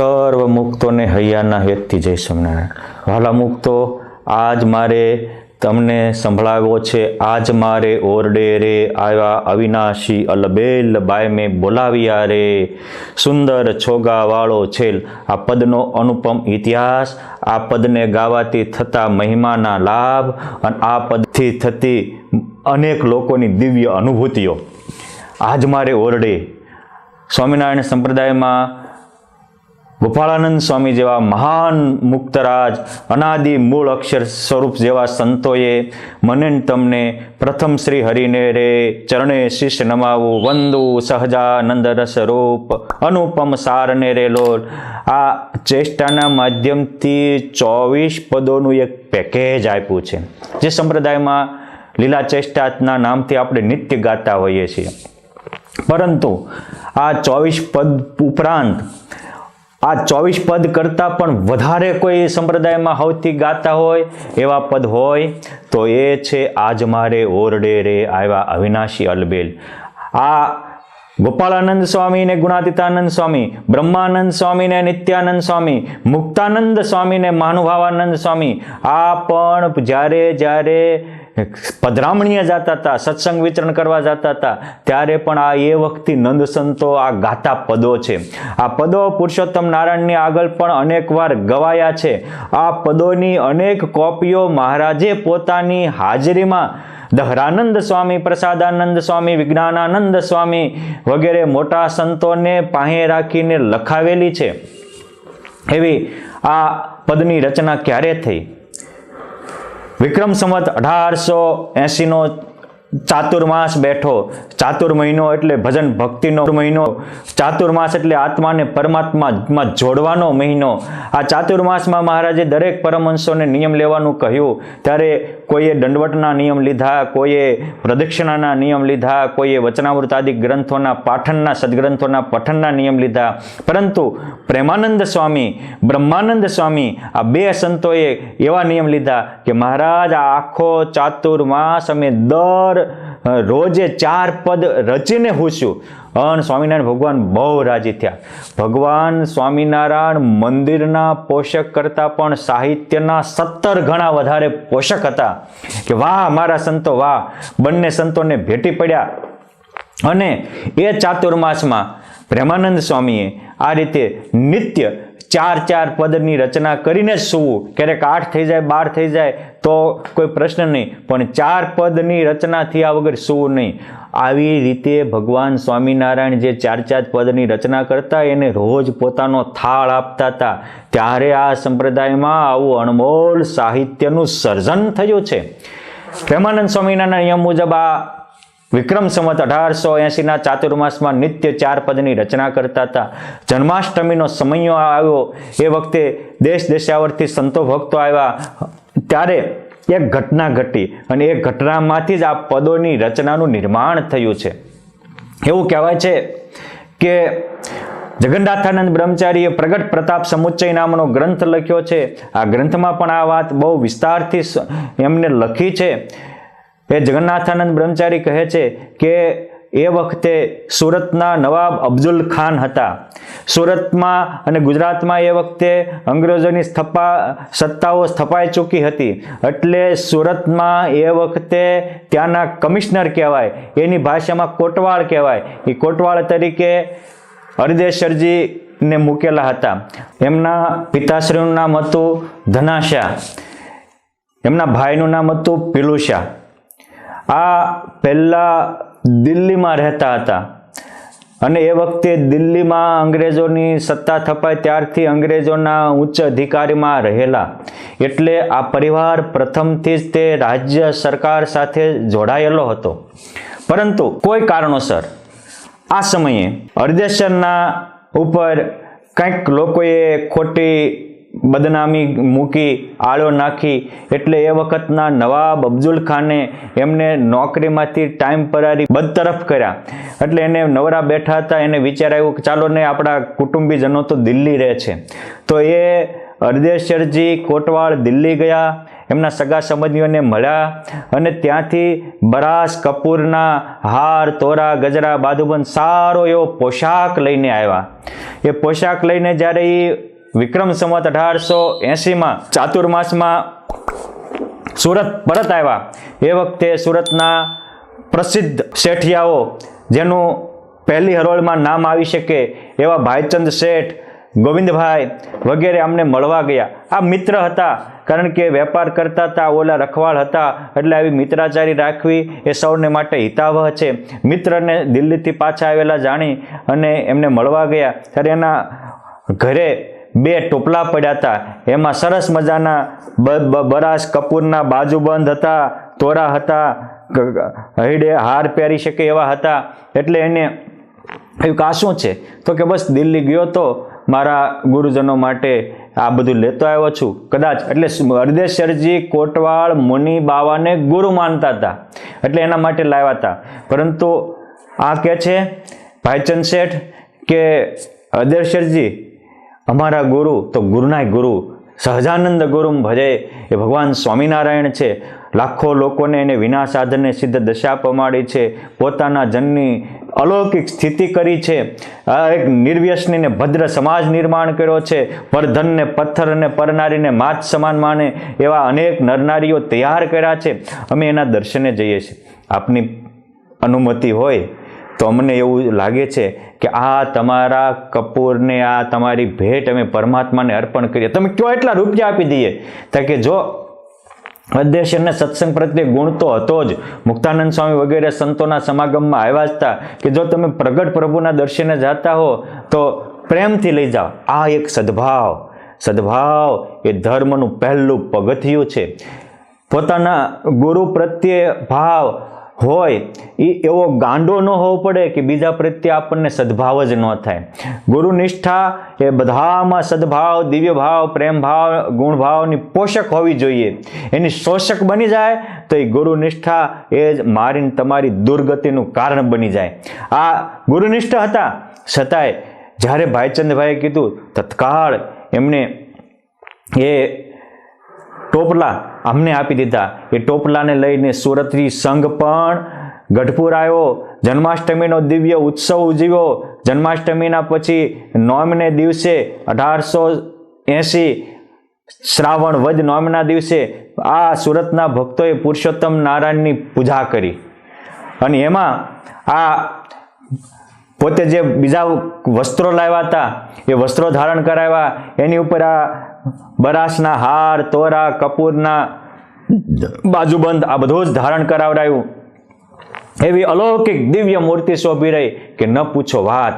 સર્વ મુક્તોને હૈયાના હેતથી જય સ્વામિનારાયણ. વાલા મુક્તો આજ મારે તમને સંભળાવ્યો છે, આજ મારે ઓરડે રે આવ્યા અવિનાશી અલબેલ બાય મેં બોલાવ્યા રે. સુંદર છોગાવાળો છેલ, આ પદનો અનુપમ ઇતિહાસ, આ પદને ગાવાથી થતા મહિમાના લાભ, અને આ પદથી થતી અનેક લોકોની દિવ્ય અનુભૂતિઓ. આજ મારે ઓરડે. સ્વામિનારાયણ સંપ્રદાયમાં ગોપાળાનંદ સ્વામી જેવા મહાન મુક્તરાજ, અનાદિ મૂળ અક્ષર સ્વરૂપ જેવા સંતોએ મને તમને પ્રથમ શ્રી હરિને રે ચરણે શિષ્ય નમાવું, વંદુ સહજાનંદ રસ રૂપ અનુપમ સારને રે લોલ. આ ચેષ્ટાના માધ્યમથી ચોવીસ પદોનું એક પેકેજ આપ્યું છે. જે સંપ્રદાયમાં લીલા ચેષ્ટાના નામથી આપણે નિત્ય ગાતા હોઈએ છીએ. પરંતુ આ ચોવીસ પદ ઉપરાંત આ ચોવીસ પદ કરતાં પણ વધારે કોઈ સંપ્રદાયમાં સૌથી ગાતા હોય, એવા પદ હોય, તો એ છે આજ મારે ઓરડે રે આવ્યા અવિનાશી અલબેલ. આ ગોપાળાનંદ સ્વામી ને ગુણાતીતાનંદ સ્વામી, બ્રહ્માનંદ સ્વામી ને નિત્યાનંદ સ્વામી, મુક્તાનંદ સ્વામી ને મહાનુભાવાનંદ સ્વામી, આ પણ જ્યારે જ્યારે પધરામણીએ જતા હતા, સત્સંગ વિતરણ કરવા જતા હતા, ત્યારે પણ આ એ વખતે નંદ સંતો આ ગાતા પદો છે. આ પદો પુરુષોત્તમ નારાયણની આગળ પણ અનેકવાર ગવાયા છે. આ પદોની અનેક કોપીઓ મહારાજે પોતાની હાજરીમાં દહરાનંદ સ્વામી, પ્રસાદાનંદ સ્વામી, વિજ્ઞાનાનંદ સ્વામી વગેરે મોટા સંતોને પાસે રાખીને લખાવેલી છે. એવી આ પદની રચના ક્યારે થઈ? વિક્રમ સંવત અઢારસો એંશીનો ચાતુર્માસ બેઠો. ચાતુર મહિનો એટલે ભજન ભક્તિનો મહિનો. ચાતુર્માસ એટલે આત્માને પરમાત્મામાં જોડવાનો મહિનો. આ ચાતુર્માસમાં મહારાજે દરેક પરમહંસોને નિયમ લેવાનું કહ્યું. ત્યારે કોઈએ દંડવટના નિયમ લીધા, કોઈએ પ્રદક્ષિણાના નિયમ લીધા, કોઈએ વચનામૃત આદિ ગ્રંથોના પાઠનના સદગ્રંથોના પઠનના નિયમ લીધા. પરંતુ પ્રેમાનંદ સ્વામી, બ્રહ્માનંદ સ્વામી આ બે સંતોએ એવા નિયમ લીધા કે મહારાજ, આ આખો ચાતુર્માસ અમે દર રોજે ચાર પદ રચીને હુંશું અન સ્વામિનારાયણ ભગવાન બહુ રાજી થયા. ભગવાન સ્વામિનારાયણ મંદિરના પોષક કરતાં પણ સાહિત્યના સત્તર ગણા વધારે પોષક હતા. કે વાહ, મારા સંતો, વાહ. બંને સંતોને ભેટી પડ્યા. અને એ ચાતુર્માસમાં પ્રેમાનંદ સ્વામીએ આ રીતે નિત્ય ચાર ચાર પદની રચના કરીને જ સૂવું. ક્યારેક આઠ થઈ જાય, બાર થઈ જાય તો કોઈ પ્રશ્ન નહીં, પણ ચાર પદની રચના થયા વગર શું નહીં? આવી રીતે ભગવાન સ્વામિનારાયણ જે ચાર ચાર પદની રચના કરતા, એને રોજ પોતાનો થાળ આપતા હતા. ત્યારે આ સંપ્રદાયમાં આવું અણમોલ સાહિત્યનું સર્જન થયું છે. પ્રેમાનંદ સ્વામિનારાયણ નિયમ મુજબ આ વિક્રમ સંવત અઢારસો એંશીના ચાતુર્માસમાં નિત્ય ચાર પદની રચના કરતા હતા. જન્માષ્ટમીનો સમયો આવ્યો. એ વખતે દેશ દેશાવરથી સંતો ભક્તો આવ્યા. ત્યારે એક ઘટના ઘટી અને એ ઘટનામાંથી જ આ પદોની રચનાનું નિર્માણ થયું છે. એવું કહેવાય છે કે જગન્નાથાનંદ બ્રહ્મચારીએ પ્રગટ પ્રતાપ સમુચ્ચય નામનો ગ્રંથ લખ્યો છે. આ ગ્રંથમાં પણ આ વાત બહુ વિસ્તારથી એમને લખી છે. એ જગન્નાથાનંદ બ્રહ્મચારી કહે છે કે એ વખતે સુરતના નવાબ અબ્દુલ ખાન હતા. સુરતમાં અને ગુજરાતમાં એ વખતે અંગ્રેજોની સ્થપા, સત્તાઓ સ્થપાઈ ચૂકી હતી. એટલે સુરતમાં એ વખતે ત્યાંના કમિશનર કહેવાય, એની ભાષામાં કોટવાળ કહેવાય. એ કોટવાળ તરીકે હરિદેશરજીને મૂકેલા હતા. એમના પિતાશ્રીનું નામ હતું ધનાશા. એમના ભાઈનું નામ હતું પિલુશા આ પહેલાં દિલ્હીમાં રહેતા હતા. અને એ વખતે દિલ્હીમાં અંગ્રેજોની સત્તા થપાય ત્યારથી અંગ્રેજોના ઉચ્ચ અધિકારીમાં રહેલા. એટલે આ પરિવાર પ્રથમથી જ તે રાજ્ય સરકાર સાથે જોડાયેલો હતો. પરંતુ કોઈ કારણોસર આ સમયે હરદેશરના ઉપર કંઈક લોકોએ ખોટી બદનામી મૂકી આળો નાખી એટલે એ વખતના નવાબ અબ્દુલ ખાને એમને નોકરીમાંથી ટાઈમ પરારી બદતરફ કર્યા. એટલે એને નવરા બેઠા હતા, એને વિચાર આવ્યો કે ચાલો ને આપણા કુટુંબીજનો તો દિલ્હી રહે છે. તો એ હરદેશરજી કોટવાળ દિલ્હી ગયા, એમના સગા સંબંધીઓને મળ્યા અને ત્યાંથી બરાસ કપૂરના હાર, તોરા, ગજરા બાદુબંધ સારો એવો પોશાક લઈને આવ્યા. એ પોશાક લઈને જ્યારે એ વિક્રમ સંવત અઢારસો એંસીમાં ચાતુર્માસમાં સુરત પરત આવ્યા. એ વખતે સુરતના પ્રસિદ્ધ શેઠિયાઓ, જેનું પહેલી હરોળમાં નામ આવી શકે એવા ભાઈચંદ શેઠ, ગોવિંદભાઈ વગેરે અમને મળવા ગયા. આ મિત્ર હતા, કારણ કે વેપાર કરતા હતા, ઓલા રખવાળ હતા, એટલે આવી મિત્રાચારી રાખવી એ સૌને માટે હિતાવહ છે. મિત્રને દિલ્હીથી પાછા આવેલા જાણી અને એમને મળવા ગયા. ત્યારે એના ઘરે બે ટોપલા પડ્યા હતા. એમાં સરસ મજાના બ- બ- બરાસ કપૂરના બાજુબંધ હતા, તોરા હતા હૈડે હાર પહેરી શકે એવા હતા. એટલે એને એવું કે શું છે? તો કે બસ દિલ્હી ગયો તો મારા ગુરુજનો માટે આ બધું લેતો આવ્યો છું. કદાચ, એટલે હરદેશ્વરજી કોટવાળ, મુનિ, બાવાને ગુરુ માનતા હતા. એટલે એના માટે લાવ્યા હતા. પરંતુ આ કહે છે, ભાઈચંદ શેઠ, કે હરદેશ્વરજી અમારા ગુરુ તો ગુરુના ગુરુ, સહજાનંદ ગુરુ ભજે, એ ભગવાન સ્વામિનારાયણ છે. લાખો લોકોને એને વિના સાધને સિદ્ધ દશા પમાડી છે. પોતાના જનની અલૌકિક સ્થિતિ કરી છે. એક નિર્વ્યસનીને ભદ્ર સમાજ નિર્માણ કર્યો છે. પરધનને પથ્થર અને પરનારીને માત સમાન માને એવા અનેક નરનારીઓ તૈયાર કર્યા છે. અમે એના દર્શને જઈએ છીએ. આપની અનુમતિ હોય તો અમને એવું લાગે છે કે આ તમારા કપૂરને, આ તમારી ભેટ અમે પરમાત્માને અર્પણ કરીએ. તમે કયો એટલા રૂપિયા આપી દઈએ? તો કે જો અધ્યક્ષને સત્સંગ પ્રત્યે ગુણ તો હતો જ. મુક્તાનંદ સ્વામી વગેરે સંતોના સમાગમમાં આવ્યા જ હતા કે જો તમે પ્રગટ પ્રભુના દર્શને જાતા હો, તો પ્રેમથી લઈ જાઓ. આ એક સદભાવ. સદભાવ એ ધર્મનું પહેલું પગથિયું છે. પોતાના ગુરુ પ્રત્યે ભાવ હોય એ એવો ગાંડો ન હોવો પડે કે બીજા પ્રત્યે આપણને સદભાવ જ ન થાય. ગુરુ નિષ્ઠા એ બધામાં સદભાવ દિવ્ય ભાવ પ્રેમ ભાવ ગુણ પોષક હોવી જોઈએ. એની શોષક બની જાય તો એ ગુરુ નિષ્ઠા એ જ મારીને તમારી દુર્ગતિનું કારણ બની જાય. આ ગુરુનિષ્ઠ હતા. છતાંય જ્યારે ભાઈચંદભાઈએ કીધું, તત્કાળ. એમને એ ટોપલા અમને આપી દીધા. એ ટોપલાને લઈને સુરતની સંઘ પણ ગઢપુર આવ્યો જન્માષ્ટમીનો દિવ્ય ઉત્સવ ઉજવ્યો. જન્માષ્ટમીના પછી નોમને દિવસે અઢારસો એંસી શ્રાવણ વદ નોમના દિવસે આ સુરતના ભક્તોએ પુરુષોત્તમ નારાયણની પૂજા કરી. અને એમાં આ પોતે જે બીજા વસ્ત્રો લાવ્યા હતા, એ વસ્ત્રો ધારણ કરાવ્યા, એની ઉપર આ બરાસના હાર, તોરા, કપૂરના બાજુબંધ આ બધું જ ધારણ કરાવડાયું. એવી અલૌકિક દિવ્ય મૂર્તિ શોભી રહી કે ન પૂછો વાત.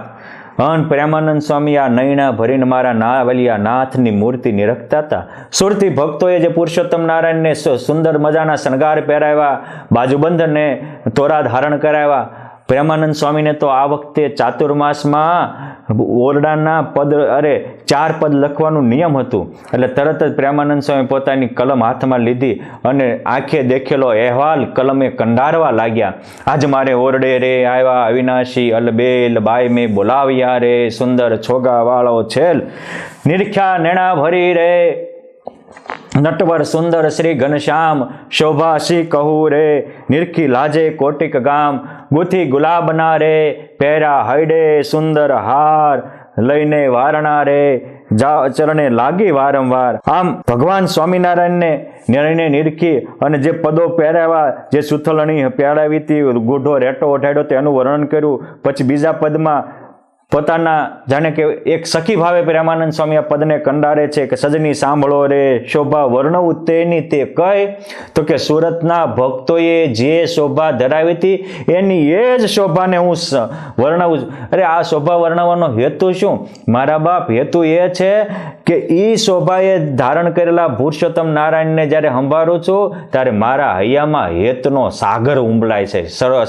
અન પ્રેમાનંદ સ્વામી આ નૈણા ભરીને મારા નાવલિયા નાથની મૂર્તિ નિરખતા હતા. સુરતી ભક્તોએ જે પુરુષોત્તમ નારાયણને સુંદર મજાના શણગાર પહેરાવ્યા, બાજુબંધને તોરા ધારણ કરાવ્યા પ્રેમાનંદ સ્વામીને તો આ વખતે ચાતુર્માસમાં ઓરડાના પદ, અરે ચાર પદ લખવાનું નિયમ હતું. એટલે તરત જ પ્રેમાનંદ સ્વામી પોતાની કલમ હાથમાં લીધી અને આંખે દેખેલો અહેવાલ કલમે કંડારવા લાગ્યા. આજ મારે ઓરડે રે આવ્યા અવિનાશી અલબેલ બાય મેં બોલાવ્યા રે, સુંદર છોગા વાળો છેલ. નિરખ્યા નેણા ભરી રે, નટવર સુંદર શ્રી ઘનશ્યામ શોભા શ્રી કહું રે, નિરખી લાજે કોટિક ગામ ગુથી ગુલાબના રે પહેરા હૈડે સુંદર હાર, લઈને વારણા રે ચરણે લાગી વારંવાર. આમ ભગવાન સ્વામિનારાયણને નિર્ણય નિરખી અને જે પદો પહેરાવ્યા, જે સુથલણી પહેરાવી હતી ગુઢો રેટો ઓઢાડ્યો તેનું વર્ણન કર્યું. પછી બીજા પદમાં પોતાના જાણે કે એક સખી ભાવે પ્રેમાનંદ સ્વામી આ પદને કંડારે છે કે સજની સાંભળો રે, શોભા વર્ણવું તેની તે કહે તો કે સુરતના ભક્તોએ જે શોભા ધરાવી હતી, એની એ જ શોભાને હું વર્ણવું અરે આ શોભા વર્ણવવાનો હેતુ શું? મારા બાપ, હેતુ એ છે કે એ શોભાએ ધારણ કરેલા પુરુષોત્તમ નારાયણને જ્યારે સંભાળું છું, ત્યારે મારા હૈયામાં હેતનો સાગર ઉંબલાય છે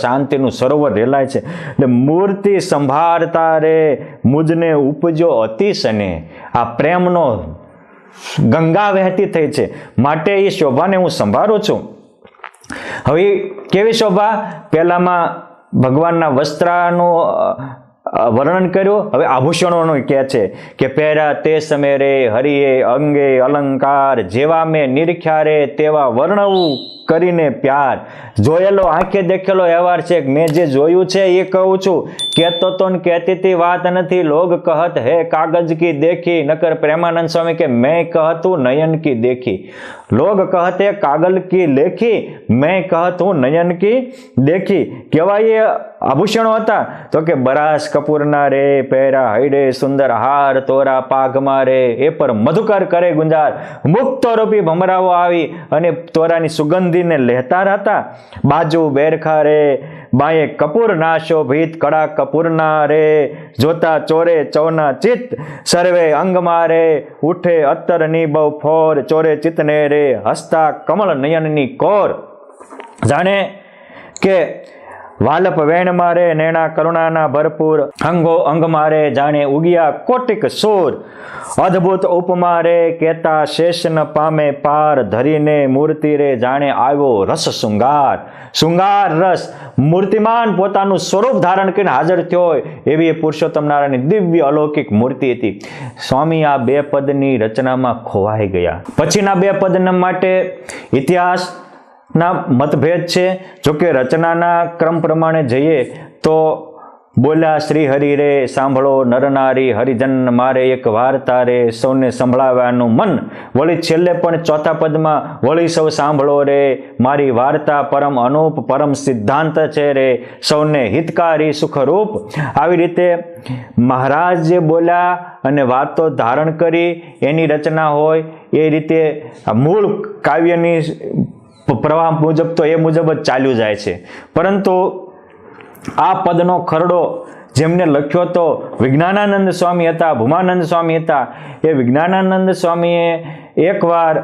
શાંતિનું સરોવર રેલાય છે. એટલે મૂર્તિ સંભાળતા રે મુજને ઉપજો અતિશને આ પ્રેમનો ગંગા વહેતી થઈ છે. માટે એ શોભાને હું સંભાળું છું. હવે કેવી શોભા? પહેલામાં ભગવાનના વસ્ત્રાનું વર્ણન કર્યું. હવે આભૂષણોનું કહે છે કે પહેરા તે સમય રે, હરિએ અંગે અલંકાર, જેવા મેં નિરખ્યા રે, તેવા વર્ણવું કરીને પ્યાર. જોયેલો, આંખે દેખેલો વ્યવહાર છે મેં જે જોયું છે એ કહું છું. કહેતો તો ને કહેતી વાત નથી. લોગ કહત હે કાગજ કી દેખી. નકર પ્રેમાનંદ સ્વામી કે મેં કહતું નયન કી દેખી. લોગ કહતે કાગલ કી લેખી. મેં કહતું નયન કી દેખી. કહેવાય આભૂષણો હતા. તો કે, બરાસ કપૂરના રે, પહેરા હૈડે, સુંદર હાર, તોરા પાઘમાં રે. એ પર મધુકર કરે ગુંજાર. મુક્ત રૂપી ભમરાઓ આવી અને તોરાની સુગંધીને લહેતા હતા. બાજુ બેરખા રે બાએ કપૂર નાશો, ભીત કડા કપૂરના રે. જોતા ચોરે ચૌના ચિત્ત, સર્વે અંગ મારે ઉઠે અત્તરની બહુ ફોર, ચોરે ચિત્તને રે. હસતા કમળ નયનની કોર. જાણે કે વાલપ વેણ મારે, નેણા કરુણાના ભરપૂર. અંગો અંગ મારે, જાણે ઉગિયા કોટિક સૂર. અદ્ભુત ઉપમા રે, કેતા શેષન પામે પાર. ધરીને મૂર્તિ રે, જાણે આવ્યો રસ શૃંગાર. શૃંગાર રસ, મૂર્તિમાન પોતાનું સ્વરૂપ ધારણ કરીને હાજર થયો હોય, એવી પુરુષોત્તમ નારાયણની દિવ્ય અલૌકિક મૂર્તિ હતી. સ્વામી આ બે પદની રચનામાં ખોવાઈ ગયા. પછીના બે પદના માટે ઇતિહાસ ના મતભેદ છે? જોકે રચનાના ક્રમ પ્રમાણે જઈએ તો બોલ્યા શ્રી હરિ રે, સાંભળો નરનારી હરિજન મારે એક વાર્તા રે સૌને સંભળાવવાનું મન. વળી છેલ્લે પણ ચોથા પદમાં, વળી સૌ સાંભળો રે, મારી વાર્તા પરમ અનુપ, પરમ સિદ્ધાંત છે રે, સૌને હિતકારી સુખરૂપ. આવી રીતે મહારાજ જે બોલ્યા અને વાતો ધારણ કરી, એની રચના હોય, એ રીતે મૂળ કાવ્યની પ્રવાહ મુજબ તો એ મુજબ જ ચાલ્યું જાય છે. પરંતુ આ પદનો ખરડો જેમને લખ્યો તો વિજ્ઞાનાનંદ સ્વામી હતા, ભૂમાનંદ સ્વામી હતા, એ વિજ્ઞાનાનંદ સ્વામીએ એકવાર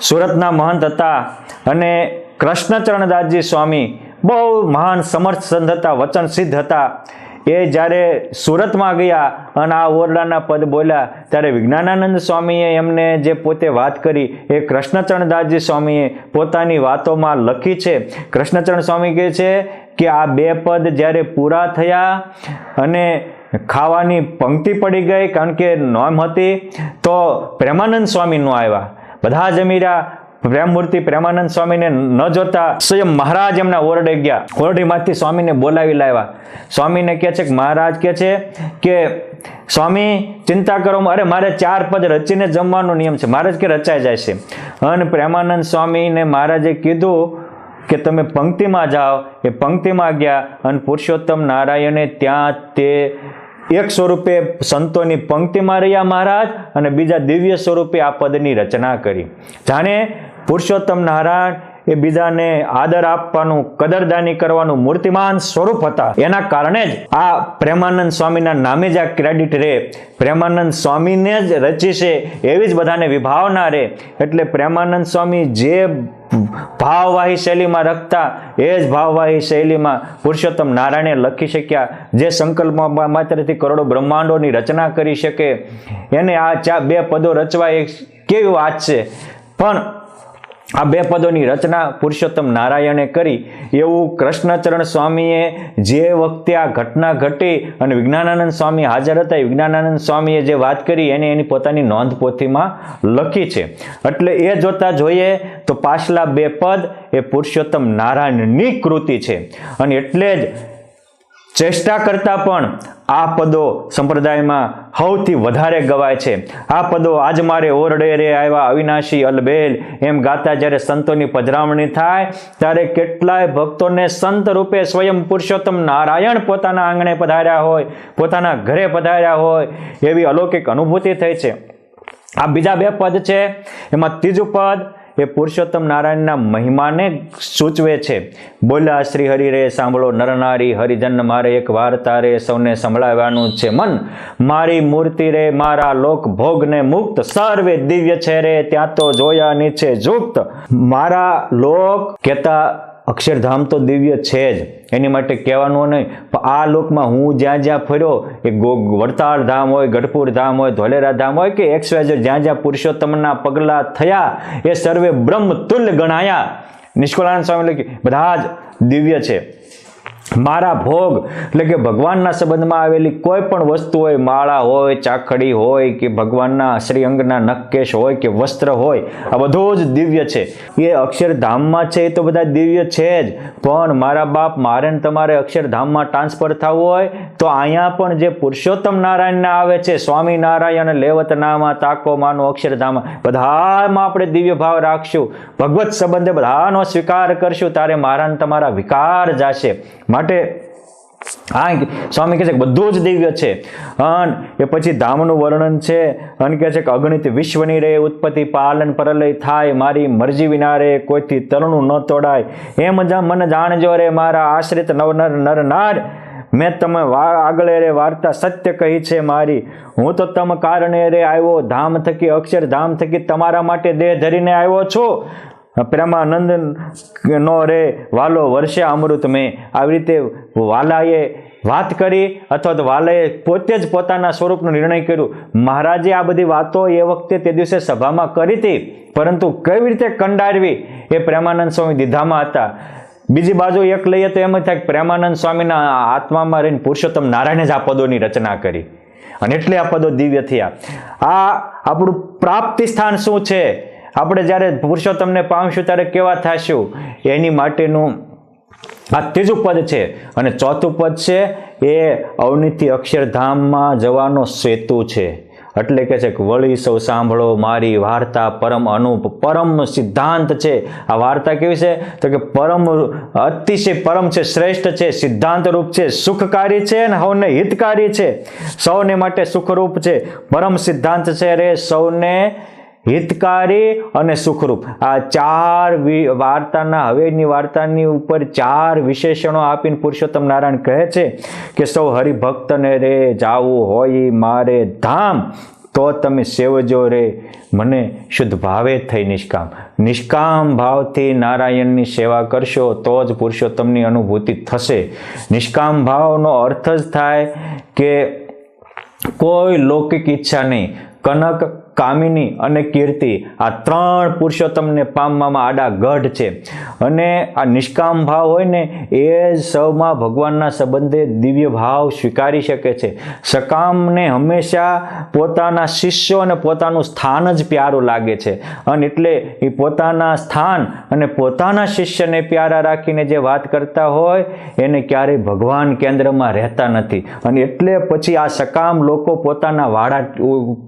સુરતના મહંત હતા અને કૃષ્ણચરણદાસજી સ્વામી બહુ મહાન સમર્થ સંત હતા વચન સિદ્ધ હતા. એ જ્યારે સુરતમાં ગયા અને આ ઓરડાના પદ બોલ્યા, ત્યારે વિજ્ઞાનાનંદ સ્વામીએ એમને જે પોતે વાત કરી, એ કૃષ્ણચરણદાસજી સ્વામીએ પોતાની વાતોમાં લખી છે. કૃષ્ણચરણ સ્વામી કહે છે કે આ બે પદ જ્યારે પૂરા થયા અને ખાવાની પંક્તિ પડી ગઈ, કારણ કે નોમ હતી, તો પ્રેમાનંદ સ્વામી નો આવ્યા. બધા જમીરા પ્રેમમૂર્તિ પ્રેમાનંદ સ્વામીને ન જોતા સ્વયં મહારાજ એમના ઓરડે ગયા. ઓરડીમાંથી સ્વામીને બોલાવી લાવ્યા. સ્વામીને કહે છે કે મહારાજ કહે છે કે, સ્વામી, ચિંતા કરો. અરે, મારે ચાર પદ રચીને જમવાનો નિયમ છે. મહારાજ કે, રચાઈ જાય છે. અને પ્રેમાનંદ સ્વામીને મહારાજે કીધું કે, તમે પંક્તિમાં જાઓ. એ પંક્તિમાં ગયા અને પુરુષોત્તમ નારાયણે ત્યાં તે એક સ્વરૂપે સંતોની પંક્તિમાં રહ્યા મહારાજ અને બીજા દિવ્ય સ્વરૂપે આ પદની રચના કરી. જાણે પુરુષોત્તમ નારાયણ એ બીજાને આદર આપવાનું, કદરદાની કરવાનું મૂર્તિમાન સ્વરૂપ હતા. એના કારણે જ આ પ્રેમાનંદ સ્વામીના નામે જ આ ક્રેડિટ રે. પ્રેમાનંદ સ્વામીને જ રચી છે એવી જ બધાને વિભાવના રહે એટલે પ્રેમાનંદ સ્વામી જે ભાવવાહી શૈલીમાં રખતા, એ જ ભાવવાહી શૈલીમાં પુરુષોત્તમ નારાયણે લખી શક્યા. જે સંકલ્પ માત્રથી કરોડો બ્રહ્માંડોની રચના કરી શકે. એને આ ચા બે પદો રચવા એક કેવી વાત છે. પણ આ બે પદોની રચના પુરુષોત્તમ નારાયણે કરી. એવું કૃષ્ણચરણ સ્વામીએ જે વખતે આ ઘટના ઘટી અને વિજ્ઞાનાનંદ સ્વામી હાજર હતા, એ વિજ્ઞાનાનંદ સ્વામીએ જે વાત કરી, એને એની પોતાની નોંધ પોથીમાં લખી છે. એટલે એ જોતા જોઈએ તો પાછલા બે પદ એ પુરુષોત્તમ નારાયણની કૃતિ છે. અને એટલે જ ચેષ્ટા કરતાં પણ આ પદો સંપ્રદાયમાં સૌથી વધારે ગવાય છે. આ પદો આજ મારે ઓરડે રે આવ્યા અવિનાશી અલબેલ એમ ગાતા જ્યારે સંતોની પધરામણી થાય, ત્યારે કેટલાય ભક્તોને સંત રૂપે સ્વયં પુરુષોત્તમ નારાયણ પોતાના આંગણે પધાર્યા હોય, પોતાના ઘરે પધાર્યા હોય, એવી અલૌકિક અનુભૂતિ થઈ છે. આ બીજા બે પદ છે. એમાં ત્રીજું પદ એ પુરુષોત્તમ નારાયણના મહિમાને સૂચવે છે. બોલ્યા શ્રી હરિ રે, સાંભળો નરનારી હરિજન મારે એક વાર્તા રે સૌને સંભળાવવાનું છે. મન, મારી મૂર્તિ રે, મારા લોક ભોગને મુક્ત, સર્વે દિવ્ય છે રે, ત્યાં તો જોયા નીચે જુક્ત. મારા લોક કહેતા અક્ષરધામ તો દિવ્ય છે જ. એની માટે કહેવાનું નહીં, પણ આ લોકમાં હું જ્યાં જ્યાં ફર્યો, એ ગો, વડતાળ ધામ હોય, ગઢપુર ધામ હોય, ધોલેરા ધામ હોય કે એક્સવાઇઝ જ્યાં જ્યાં પુરુષોત્તમના પગલાં થયા, એ સર્વે બ્રહ્મ તુલ્ય ગણાયા. નિષ્કુળાનંદ સ્વામી લખી બધા જ દિવ્ય છે. મારા ભોગ, એટલે કે ભગવાનના સંબંધમાં આવેલી કોઈ પણ વસ્તુ હોય, માળા હોય, ચાખડી હોય, કે ભગવાનના શ્રીઅંગના નક્કેશ હોય, કે વસ્ત્ર હોય, આ બધું જ દિવ્ય છે. એ અક્ષરધામમાં છે, એ તો બધા દિવ્ય છે જ. પણ મારા બાપ, મારે તમારે અક્ષરધામમાં ટ્રાન્સફર થવું હોય, તો અહીંયા પણ જે પુરુષોત્તમ નારાયણના આવે છે, સ્વામિનારાયણ લેવત નામા તાકો માનો અક્ષરધામમાં બધામાં આપણે દિવ્ય ભાવ રાખશું. ભગવત સંબંધે બધાનો સ્વીકાર કરશું ત્યારે મારા તમારા વિકાર જાશે. માટે હા સ્વામી કહે છે કે બધું જ દિવ્ય છે. અન એ પછી ધામનું વર્ણન છે. અન કહે છે કે અગણિત વિશ્વની રે ઉત્પત્તિ પાલન પરલય થાય, મારી મરજી વિના રે કોઈથી તરણું ન તોડાય. એમ જ મને જાણજો રે મારા આશ્રિત નવનર નર નર મેં તમે આગળ રે વાર્તા સત્ય કહી છે મારી. હું તો તમ કારણે રે આવ્યો, ધામ થકી અક્ષર ધામ થકી તમારા માટે દેહ ધરીને આવ્યો છું. પ્રેમાનંદ નો રે વાલો વર્ષે અમૃત મેં. આવી રીતે વાલાએ વાત કરી અથવા તો વાલાએ પોતે જ પોતાના સ્વરૂપનો નિર્ણય કર્યો. મહારાજે આ બધી વાતો એ વખતે તે દિવસે સભામાં કરી હતી. પરંતુ કેવી રીતે કંડારવી એ પ્રેમાનંદ સ્વામી દીધામાં હતા. બીજી બાજુ એક લઈએ તો એમ જ થાય કે પ્રેમાનંદ સ્વામીના આત્મામાં રહીને પુરુષોત્તમ નારાયણે જ આ પદોની રચના કરી. અને એટલે આ પદો દિવ્ય થયા. આ આપણું પ્રાપ્તિ સ્થાન શું છે? આપણે જ્યારે પુરુષોત્તમને પામશું ત્યારે કેવા થશું? એની માટેનું આ ત્રીજું પદ છે અને ચોથું પદ છે એ અવનીતિ અક્ષરધામમાં જવાનો સેતુ છે. એટલે કે છે કે વળી સૌ સાંભળો, મારી વાર્તા પરમ અનુપ, પરમ સિદ્ધાંત છે. આ વાર્તા કેવી છે? તો કે પરમ અતિશય પરમ છે, શ્રેષ્ઠ છે, સિદ્ધાંત રૂપ છે, સુખકારી છે અને સૌને હિતકારી છે. સૌને માટે સુખરૂપ છે. પરમ સિદ્ધાંત છે રે સૌને હિતકારી અને સુખરૂપ. આ ચાર વાર્તાના, હવેની વાર્તાની ઉપર ચાર વિશેષણો આપીને પુરુષોત્તમ નારાયણ કહે છે કે, સૌ હરિભક્તને રે જાવું હોય મારે ધામ, તો તમે સેવજો રે. મને શુદ્ધ ભાવે થઈ નિષ્કામ. નિષ્કામ ભાવથી નારાયણની સેવા કરશો તો જ પુરુષોત્તમની અનુભૂતિ થશે. નિષ્કામ ભાવનો અર્થ જ થાય કે કોઈ લૌકિક ઈચ્છા નહીં. કનક કામિની અને કીર્તિ આ ત્રણ પુરુષોત્તમને પામવામાં આડા ગઢ છે. અને આ નિષ્કામ ભાવ હોય ને, એ સૌમાં ભગવાનના સંબંધે દિવ્ય ભાવ સ્વીકારી શકે છે. સકામને હંમેશા પોતાના શિષ્યો અને પોતાનું સ્થાન જ પ્યારું લાગે છે. અને એટલે એ પોતાના સ્થાન અને પોતાના શિષ્યને પ્યારા રાખીને જે વાત કરતા હોય, એને ક્યારેય ભગવાન કેન્દ્રમાં રહેતા નથી. અને એટલે પછી આ સકામ લોકો પોતાના વાડા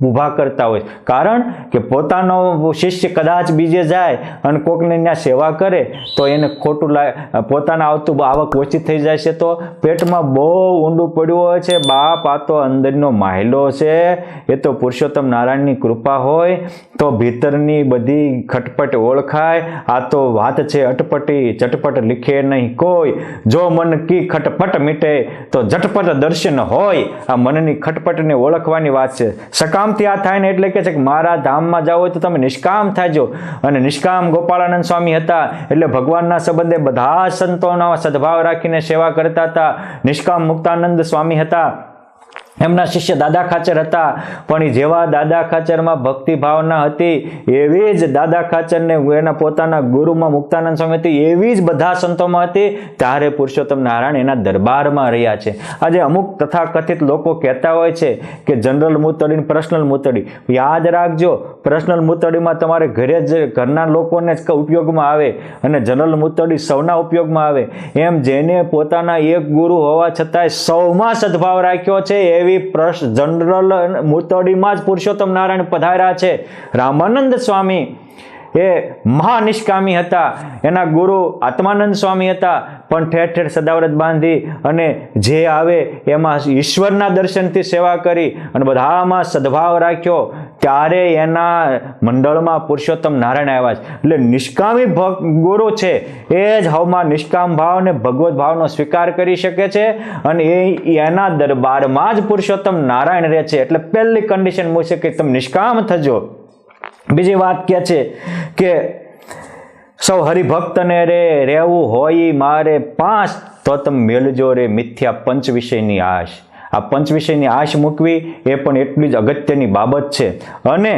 ઊભા કરતા હોય. કારણ કે પોતાનો શિષ્ય કદાચ બીજે જાય અને કોકને ત્યાં સેવા કરે, તો એને ખોટું લાગે, પોતાના આવતું આવક ઓછી થઈ જાય છે, તો પેટમાં બહુ ઊંડું પડ્યું હોય છે. બાપ, આ તો અંદરનો માહિલો છે. એ તો પુરુષોત્તમ નારાયણની કૃપા હોય, તો ભીતરની બધી ખટપટ ઓળખાય. આ તો વાત છે અટપટી, ચટપટ લીખે નહીં કોઈ. જો મન કી ખટપટ મીટે, તો ઝટપટ દર્શન હોય. આ મનની ખટપટને ઓળખવાની વાત છે. સકામથી આ થાય ને એટલે કે છે કે મારા ધામમાં જાઓ તો તમે નિષ્કામ થાજો. અને નિષ્કામ ગોપાળાનંદ સ્વામી હતા એટલે ભગવાનના સંબંધે બધા સંતોના સદભાવ રાખીને સેવા કરતા હતા. નિષ્કામ મુક્તાનંદ સ્વામી હતા. એમના શિષ્ય દાદા ખાચર હતા. પણ જેવા દાદા ખાચરમાં ભક્તિ ભાવના હતી, એવી જ દાદા ખાચરને એના પોતાના ગુરુમાં મુક્તાનંદ સ્વામી હતી, એવી જ બધા સંતોમાં હતી. ત્યારે પુરુષોત્તમ નારાયણ એના દરબારમાં રહ્યા છે. આજે અમુક તથાકથિત લોકો કહેતા હોય છે કે જનરલ મૂતળી પર્સનલ મૂતળી યાદ રાખજો, પર્સનલ મૂતળીમાં તમારે ઘરે જ ઘરના લોકોને જ ઉપયોગમાં આવે અને જનરલ મૂતળી સૌના ઉપયોગમાં આવે. એમ જેને પોતાના એક ગુરુ હોવા છતાંય સૌમાં સદભાવ રાખ્યો છે, એવી પ્રશ જનરલ મુતડીમાં જ પુરુષોત્તમ નારાયણ પધાર્યા છે. રામાનંદ સ્વામી એ મહાનિષ્કામી હતા. એના ગુરુ આત્માનંદ સ્વામી હતા. પણ ઠેર ઠેર સદાવ્રત બાંધી અને જે આવે એમાં ઈશ્વરના દર્શનથી સેવા કરી અને બધામાં સદભાવ રાખ્યો. ત્યારે એના મંડળમાં પુરુષોત્તમ નારાયણ આવ્યા છે. એટલે નિષ્કામી ગુરુ છે. એ જ હવમાં નિષ્કામ ભાવ અને ભગવત ભાવનો સ્વીકાર કરી શકે છે અને એ એના દરબારમાં જ પુરુષોત્તમ નારાયણ રહે છે. એટલે પહેલી કન્ડિશન મૂકશે કે તમે નિષ્કામ થજો. બીજી વાત કે છે કે સૌ હરિભક્તને રે રહેવું હોય મારે પાંચ તો તમે મેળજો રે મિથ્યા પંચ વિષયની આશ. આ પંચ વિષયની આશ મૂકવી એ પણ એટલી જ અગત્યની બાબત છે. અને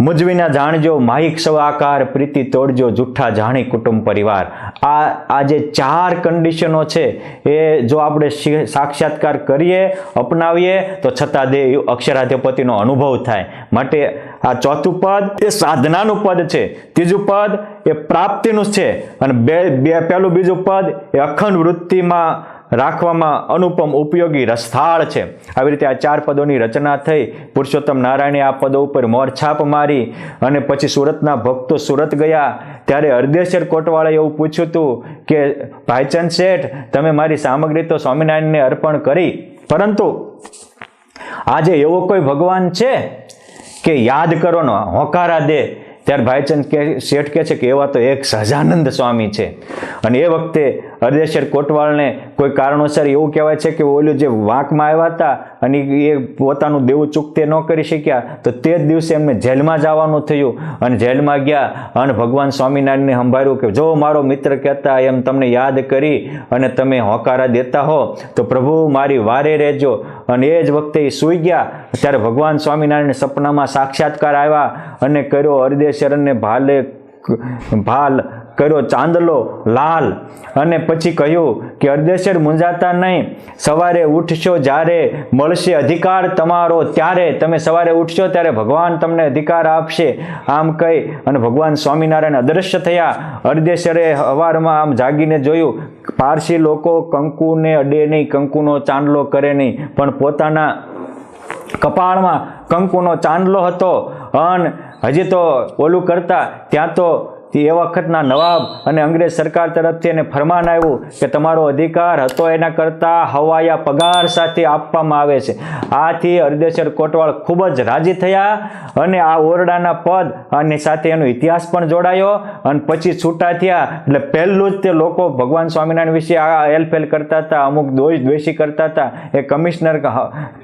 મુજવીના જાણજો માહિક સવાકાર પ્રીતિ તોડજો જુઠ્ઠા જાણી કુટુંબ પરિવાર. આ આ જે ચાર કન્ડિશનો છે એ જો આપણે સાક્ષાત્કાર કરીએ, અપનાવીએ તો છતાં દે અક્ષરાધિપતિનો અનુભવ થાય. માટે આ ચોથું પદ એ સાધનાનું પદ છે. ત્રીજું પદ એ પ્રાપ્તિનું છે. અને બે બે, પહેલું બીજું પદ એ અખંડ વૃત્તિમાં રાખવામાં અનુપમ ઉપયોગી રસથાળ છે. આવી રીતે આ ચાર પદોની રચના થઈ. પુરુષોત્તમ નારાયણે આ પદો ઉપર મોરછાપ મારી અને પછી સુરતના ભક્તો સુરત ગયા. ત્યારે અર્ધેશ્વર કોટવાળાએ એવું પૂછ્યું હતું કે, ભાઈચંદ શેઠ, તમે મારી સામગ્રી તો સ્વામિનારાયણને અર્પણ કરી, પરંતુ આજે એવો કોઈ ભગવાન છે? કે યાદ કરો ને, હોકારા દે. ત્યારે ભાઈચંદ કે, શેઠ કહે છે કે એવા તો એક સહજાનંદ સ્વામી છે. અને એ વખતે હરદેશર કોટવાળને કોઈ કારણોસર એવું કહેવાય છે કે ઓલું જે વાંકમાં આવ્યા હતા અને એ પોતાનું દેવું ચૂકતે ન કરી શક્યા, તો તે જ દિવસે એમને જેલમાં જવાનું થયું. અને જેલમાં ગયા અને ભગવાન સ્વામિનારાયણને સંભાળ્યું કે જો મારો મિત્ર કહેતા એમ તમને યાદ કરી અને તમે હોકારા દેતા હો, તો પ્રભુ મારી વારે રહેજો. અને એ જ વખતે એ સૂઈ ગયા. ત્યારે ભગવાન સ્વામિનારાયણ સપનામાં સાક્ષાત્કાર આવ્યા અને કર્યો. હરદેશરણને ભાલે ભાલ કર્યો ચાંદલો લાલ. અને પછી કહ્યું કે અર્ધેશ્વર મૂંઝાતા નહીં, સવારે ઉઠશો જ્યારે મળશે અધિકાર તમારો, ત્યારે તમે સવારે ઉઠશો ત્યારે ભગવાન તમને અધિકાર આપશે. આમ કહી અને ભગવાન સ્વામિનારાયણ અદૃશ્ય થયા. અર્ધેશ્વરે હવારમાં આમ જાગીને જોયું, પારસી લોકો કંકુને અડે નહીં, કંકુનો ચાંદલો કરે નહીં, પણ પોતાના કપાળમાં કંકુનો ચાંદલો હતો. અન હજી તો ઓલું કરતા, ત્યાં તો એ વખતના નવાબ અને અંગ્રેજ સરકાર તરફથી એને ફરમાન આવ્યું કે તમારો અધિકાર હતો એના કરતાં હવાયા પગાર સાથે આપવામાં આવે છે. આથી અર્ધેશ્વર કોટવાળ ખૂબ જ રાજી થયા અને આ ઓરડાના પદ અને સાથે એનો ઇતિહાસ પણ જોડાયો અને પછી છૂટા થયા. એટલે પહેલું જ તે લોકો ભગવાન સ્વામિનારાયણ વિશે આ એલફેલ કરતા હતા, અમુક દોષ દ્વેષી કરતા હતા. એ કમિશનર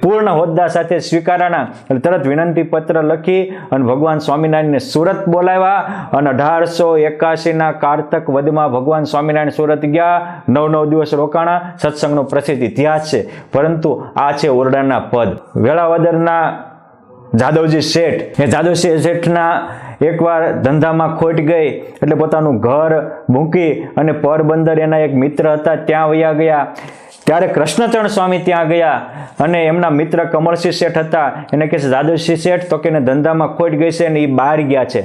પૂર્ણ હોદ્દા સાથે સ્વીકારાના. તરત વિનંતી પત્ર લખી અને ભગવાન સ્વામિનારાયણને સુરત બોલાવ્યા અને અઢારસો એકાશીના કારતક વધમાં ભગવાન સ્વામિનારાયણ સુરત ગયા. નવ નવ દિવસ રોકાણા. સત્સંગનો પ્રસિદ્ધ ઇતિહાસ છે. પરંતુ આ છે ઓરડાના પદ. વેળાવદરના જાદવજી શેઠ. એ જાદવજી શેઠના એકવાર ધંધામાં ખોટ ગઈ. એટલે પોતાનું ઘર મૂકી અને પોરબંદર એના એક મિત્ર હતા. ત્યાં વયા ગયા. ત્યારે કૃષ્ણચરણ સ્વામી ત્યાં ગયા અને એમના મિત્ર કમળસિંહ શેઠ હતા. એને કહે છે જાદવસિંહ શેઠ, તો કે ધંધામાં ખોટ ગઈ છે અને એ બહાર ગયા છે.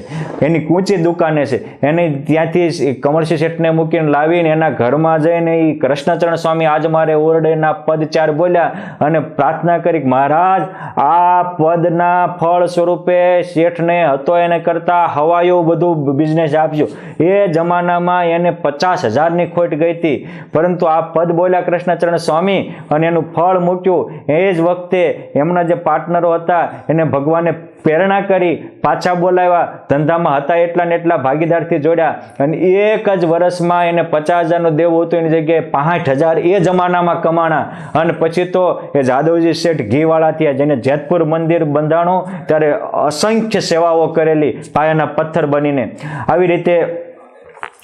એની કૂંચી દુકાને છે. એને ત્યાંથી કમળસિંહ શેઠને મૂકીને લાવીને એના ઘરમાં જઈને એ કૃષ્ણચરણ સ્વામી આજ મારે ઓરડેના પદ ચાર બોલ્યા અને પ્રાર્થના કરી મહારાજ, આ પદના ફળ સ્વરૂપે શેઠને હતો એને કરતા હવાયું બધું બિઝનેસ આપજો. એ જમાનામાં એને પચાસ હજારની ખોટ ગઈ હતી પરંતુ આ પદ બોલ્યા કૃષ્ણચરણ સ્વામી અને એનું ફળ મૂક્યું. એ જ વખતે એમના જે પાર્ટનરો હતા, એને ભગવાને પ્રેરણા કરી, પાછા બોલાવ્યા. ધંધામાં હતા એટલા ને એટલા ભાગીદારથી જોડ્યા. અને એક જ વર્ષમાં એને પચાસ હજારનું દેવું હતું, એની જગ્યાએ પાંઠ હજાર એ જમાનામાં કમાણા. અને પછી તો એ જાદવજી શેઠ ઘીવાળા થયા, જેને જેતપુર મંદિર બંધાણું, ત્યારે અસંખ્ય સેવાઓ કરેલી, પાયાના પથ્થર બનીને. આવી રીતે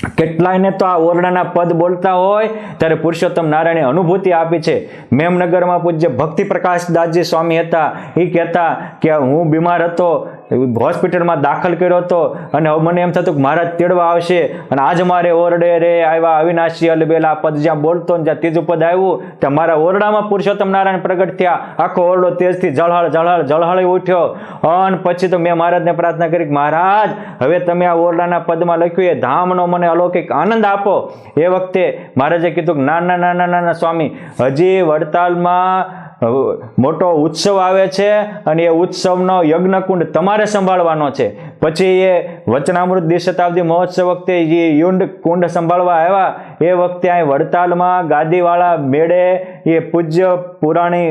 કેટલાયને તો આ ઓરડાના પદ બોલતા હોય, ત્યારે પુરુષોત્તમ નારાયણે અનુભૂતિ આપી છે. મેમનગરમાં પૂજ્ય ભક્તિ પ્રકાશ દાસજી સ્વામી હતા. એ કહેતા કે હું બીમાર હતો હોસ્પિટલમાં દાખલ કર્યો હતો અને હવે મને એમ થતું કે મહારાજ તેડવા આવશે અને આજ મારે ઓરડે રે આવ્યા અવિનાશી અલબેલા પદ જ્યાં બોલતો ને જ્યાં ત્રીજું પદ આવ્યું, ત્યાં મારા ઓરડામાં પુરુષોત્તમ નારાયણ પ્રગટ થયા. આખો ઓરડો તેજથી જળહળ જળહળ જળહળી ઉઠ્યો. અને પછી તો મેં મહારાજને પ્રાર્થના કરી કે મહારાજ, હવે તમે આ ઓરડાના પદમાં લખ્યું એ ધામનો મને અલૌકિક આનંદ આપો. એ વખતે મહારાજે કીધું કે ના ના ના ના ના, સ્વામી, હજી વડતાલમાં મોટો ઉત્સવ આવે છે અને એ ઉત્સવનો યજ્ઞકુંડ તમારે સંભાળવાનો છે. પછી એ વચનામૃત દ્વિશતાબ્દી મહોત્સવ વખતે એ યુંડ કુંડ સંભાળવા આવ્યા, એ વખતે અહીં વડતાલમાં ગાદીવાળા મેળે એ પૂજ્ય પુરાણી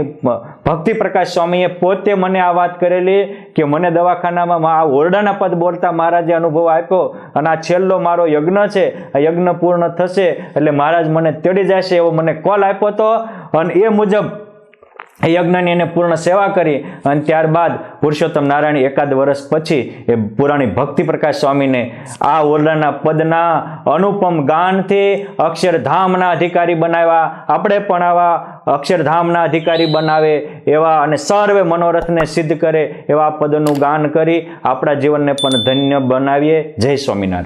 ભક્તિ પ્રકાશ સ્વામીએ પોતે મને આ વાત કરેલી કે મને દવાખાનામાં આ ઓરડાના પદ બોલતા મહારાજે અનુભવ આપ્યો અને આ છેલ્લો મારો યજ્ઞ છે, આ યજ્ઞ પૂર્ણ થશે એટલે મહારાજ મને તેડી જશે એવો મને કોલ આપ્યો હતો. અને એ મુજબ એ યજ્ઞની એને પૂર્ણ સેવા કરી અને ત્યારબાદ પુરુષોત્તમ નારાયણ એકાદ વર્ષ પછી એ પુરાણી ભક્તિ પ્રકાશ સ્વામીને આ ઓરડાના પદના અનુપમ ગાનથી અક્ષરધામના અધિકારી બનાવ્યા. આપણે પણ આવા અક્ષરધામના અધિકારી બનાવે એવા અને સર્વે મનોરથને સિદ્ધ કરે એવા પદનું ગાન કરી આપણા જીવનને પણ ધન્ય બનાવીએ. જય સ્વામિનારાયણ.